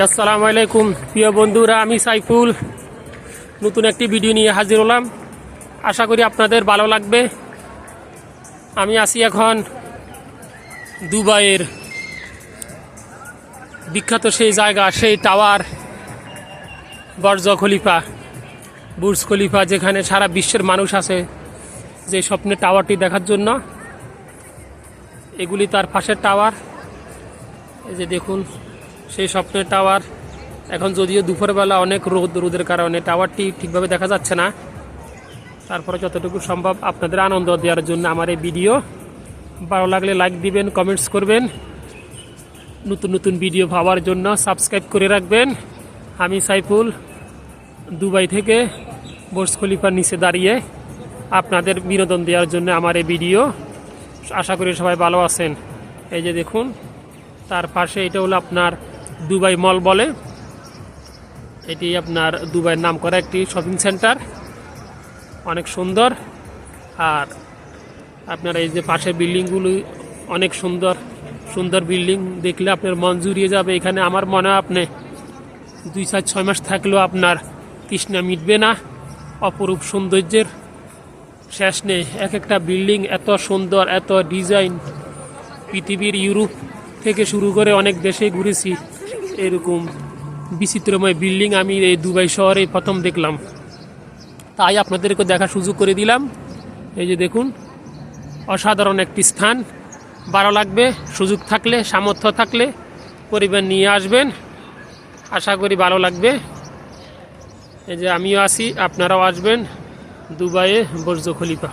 আসসালামু আলাইকুম। প্রিয় বন্ধুরা, আমি সাইফুল। নতুন একটি ভিডিও নিয়ে হাজির হলাম। আশা করি আপনাদের ভালো লাগবে। আমি আছি এখন দুবাইয়ের বিখ্যাত সেই জায়গা, সেই টাওয়ার বর্জ খলিফা, বুর্জ খলিফা, যেখানে সারা বিশ্বের মানুষ আছে যে স্বপ্নের টাওয়ারটি দেখার জন্য। এগুলি তার পাশের টাওয়ার। এই যে দেখুন সেই স্বপ্নের টাওয়ার। এখন যদিও দুপুরবেলা অনেক রোদ, রোদের কারণে টাওয়ারটি ঠিকভাবে দেখা যাচ্ছে না। তারপরে যতটুকু সম্ভব আপনাদের আনন্দ দেওয়ার জন্য আমার এই ভিডিও। ভালো লাগলে লাইক দিবেন কমেন্টস করবেন। নতুন নতুন ভিডিও পাওয়ার জন্য সাবস্ক্রাইব করে রাখবেন। আমি সাইফুল, দুবাই থেকে বোর্স খলিফার নিচে দাঁড়িয়ে আপনাদের বিনোদন দেওয়ার জন্য আমার এই ভিডিও। আশা করি সবাই ভালো আছেন। এই যে দেখুন, তার পাশে এটা হলো আপনার দুবাই মল বলে। এটি আপনার দুবাইয়ের নাম করা একটি শপিং সেন্টার অনেক সুন্দর। আর আপনার এই যে পাশে বিল্ডিংগুলো অনেক সুন্দর। সুন্দর বিল্ডিং দেখলে আপনার মন জুড়িয়ে যাবে। এখানে আমার মনে হয় আপনি দুই চার ছয় মাস থাকলেও আপনার তৃষ্ণা মিটবে না। অপরূপ সৌন্দর্যের শেষ নেই। এক একটা বিল্ডিং এত সুন্দর, এত ডিজাইন। পৃথিবীর ইউরোপ থেকে শুরু করে অনেক দেশে ঘুরেছি। এরকম বিচিত্রময় বিল্ডিং আমি এই দুবাই শহরে প্রথম দেখলাম। তাই আপনাদেরকে দেখার সুযোগ করে দিলাম। এই যে দেখুন, অসাধারণ একটি স্থান। ভালো লাগবে, সুযোগ থাকলে, সামর্থ্য থাকলে পরিবার নিয়ে আসবেন। আশা করি ভালো লাগবে। এই যে আমিও আসি আপনারাও আসবেন দুবাইয়ে বর্জ খলিফা।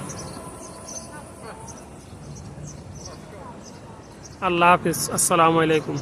আল্লাহ হাফিজ, আসসালামু আলাইকুম।